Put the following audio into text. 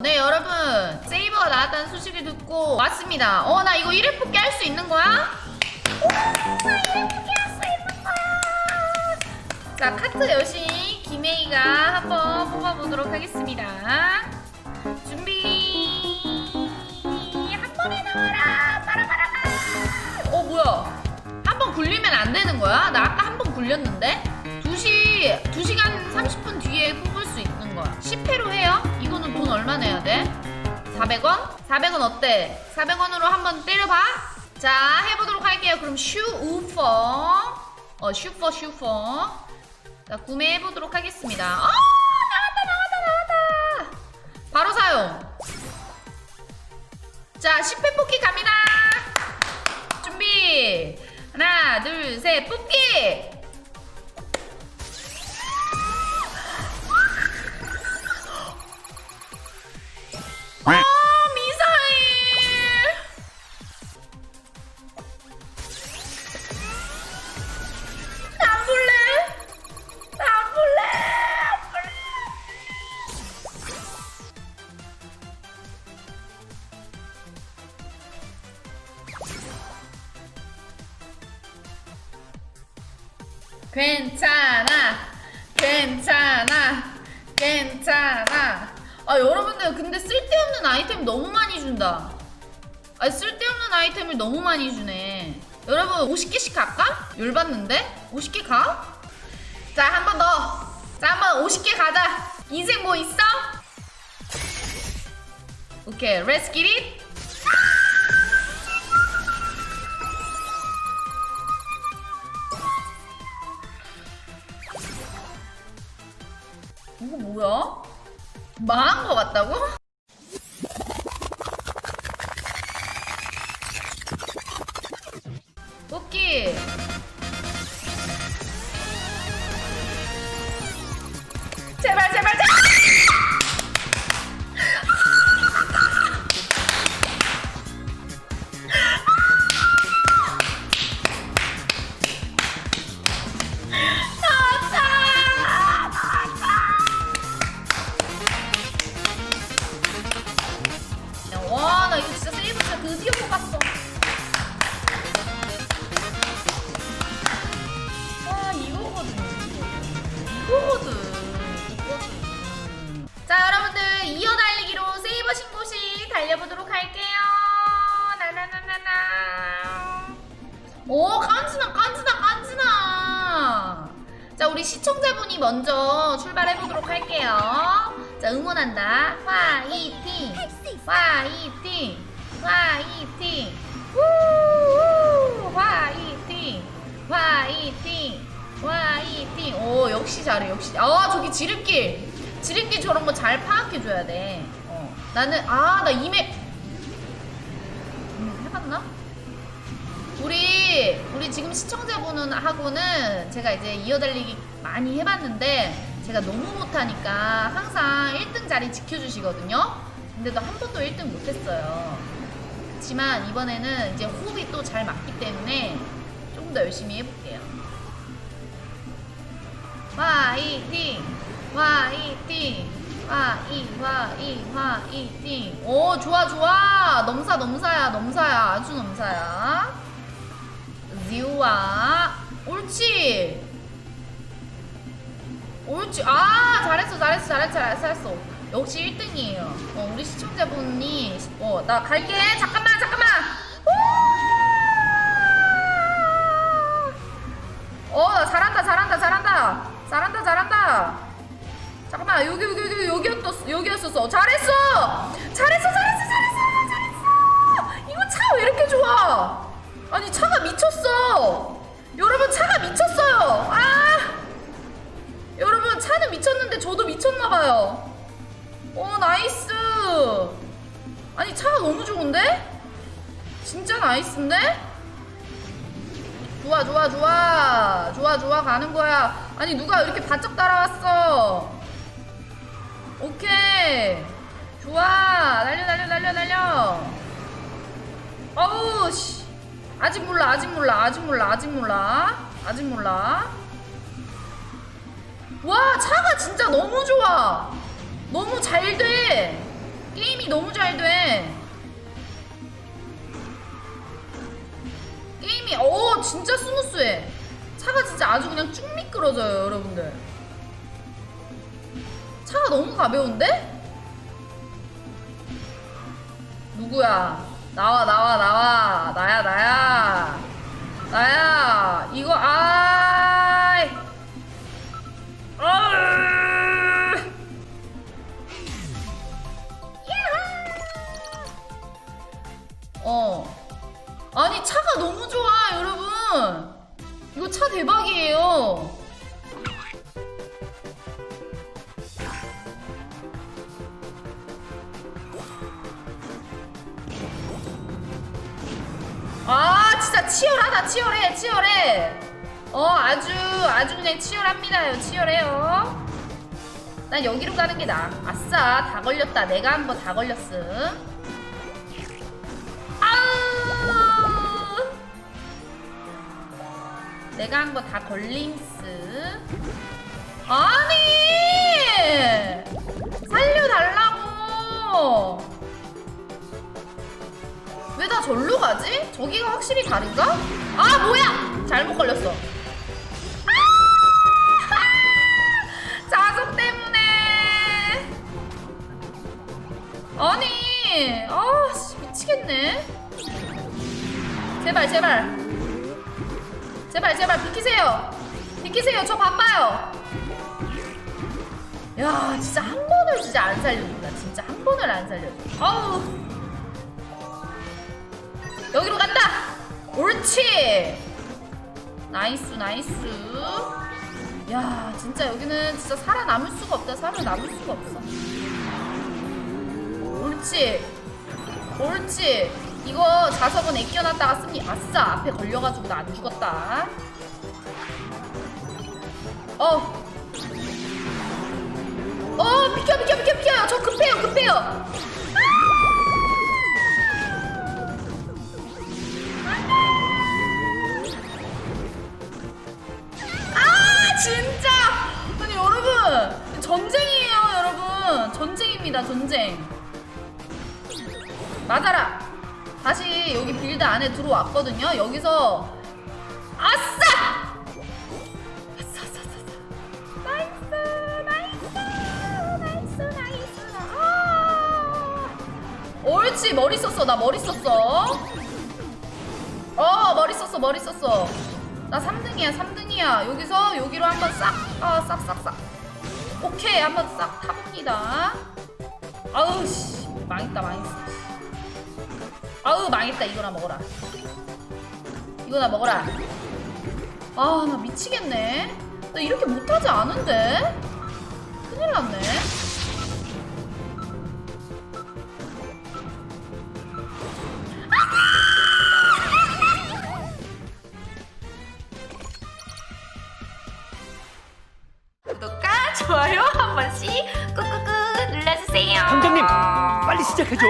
네 여러분. 세이버가 나왔다는 소식을 듣고 왔습니다. 어 나 이거 1회 뽑기 할 수 있는 거야? 우와 1회 뽑기 할 수 있는 거야. 자 카트 여신 김혜희가 한번 뽑아보도록 하겠습니다. 준비. 한 번에 나와라. 빠라바라바 어 뭐야? 한 번 굴리면 안 되는 거야? 나 아까 한 번 굴렸는데? 2시 2시간 30분 뒤에 뽑을 수 있는 거야. 10회로 해요? 돈 얼마 내야 돼? 400원? 400원 어때? 400원으로 한번 때려봐. 자 해보도록 할게요. 그럼 슈우퍼. 어 슈퍼 슈퍼. 자 구매해보도록 하겠습니다. 어 나왔다 나왔다 나왔다. 바로 사용. 자 10회 뽑기 갑니다. 준비. 하나 둘 셋 뽑기 괜찮아 괜찮아 괜찮아 아 여러분들 근데 쓸데없는 아이템 너무 많이 준다 아 쓸데없는 아이템을 너무 많이 주네 여러분 50개씩 갈까? 열받는데? 50개 가? 자 한 번 더 자 한 번 50개 가자 인생 뭐 있어? 오케이 렛츠 기릿 이거 뭐야? 망한 거 같다고? 뽑기 제발 제발 제발 자, 우리 시청자분이 먼저 출발해보도록 할게요. 자, 응원한다. 화이팅! 화이팅! 화이팅! 우 화이팅! 화이팅! 화이팅! 오, 역시 잘해, 역시. 아, 저기 지름길. 지름길 저런 거 잘 파악해줘야 돼. 어. 나는, 아, 나 이메. 음, 해봤나? 우리 우리 지금 시청자분은 하고는 제가 이제 이어달리기 많이 해봤는데 제가 너무 못하니까 항상 1등 자리 지켜주시거든요. 근데도 한 번도 1등 못했어요. 그렇지만 이번에는 이제 호흡이 또 잘 맞기 때문에 조금 더 열심히 해볼게요. 화이팅! 화이팅! 화이 화이 화이팅! 오 좋아 좋아 넘사 넘사야 넘사야 아주 넘사야. 지우아 옳지. 옳지. 아 잘했어 잘했어 잘했어 잘했어. 잘했어 역시 1등이에요. 어, 우리 시청자분이 어 나 갈게. 잠깐만 잠깐만 여러분 차가 미쳤어요. 아! 여러분 차는 미쳤는데 저도 미쳤나봐요. 오 나이스. 아니 차가 너무 좋은데? 진짜 나이스인데? 좋아 좋아 좋아. 좋아 좋아. 가는 거야. 아니 누가 이렇게 바짝 따라왔어? 오케이. 좋아. 날려 날려 날려 날려. 어우 씨 아직 몰라 아직 몰라 아직 몰라 아직 몰라 아직 몰라 와 차가 진짜 너무 좋아 너무 잘 돼 게임이 너무 잘 돼. 게임이 오 진짜 스무스해. 차가 진짜 아주 그냥 쭉 미끄러져요, 여러분들. 차가 너무 가벼운데? 누구야? 나와 나와 나와. 나야 나야. 나야 이거 아 치열하다 치열해 치열해. 어 아주 아주 그냥 치열합니다요. 치열해요. 난 여기로 가는 게 나아. 아싸 다 걸렸다. 내가 한 번 다 걸렸음. 아우! 내가 한거다 걸림스. 아니 가지? 저기가 확실히 다른가? 아 뭐야! 잘못 걸렸어. 아! 자석 때문에. 아니, 아 씨, 미치겠네. 제발 제발. 제발 제발 비키세요. 비키세요. 저 바빠요. 야 진짜 한 번을 진짜 안 살려준다. 진짜 한 번을 안 살려줘. 아우. 여기로 간다. 옳지. 나이스 나이스. 야 진짜 여기는 진짜 살아남을 수가 없다. 살아남을 수가 없어. 옳지. 옳지. 이거 자석은 애껴놨다가 쓰니 아싸 앞에 걸려가지고 나 안 죽었다. 어. 어 비켜 비켜 비켜 비켜. 저 급해요 급해요. 전쟁입니다 전쟁. 맞아라. 다시 여기 빌드 안에 들어왔거든요. 여기서 아싸! 아싸 아싸 아싸 나이스 나이스 나이스 나이스. 아! 옳지 머리 썼어. 나 머리 썼어. 어 머리 썼어 머리 썼어. 나 3등이야 3등이야. 여기서 여기로 한번 싹 아 싹싹싹 오케이 한번 싹 타봅니다. 아우 씨 망했다 망했어. 아우 망했다. 이거나 먹어라. 이거나 먹어라. 아 나 미치겠네. 나 이렇게 못하지 않은데? 큰일 났네. 구독과 좋아요 한 번씩 꾹꾹꾹 눌러주세요. 방장님 빨리 시작하죠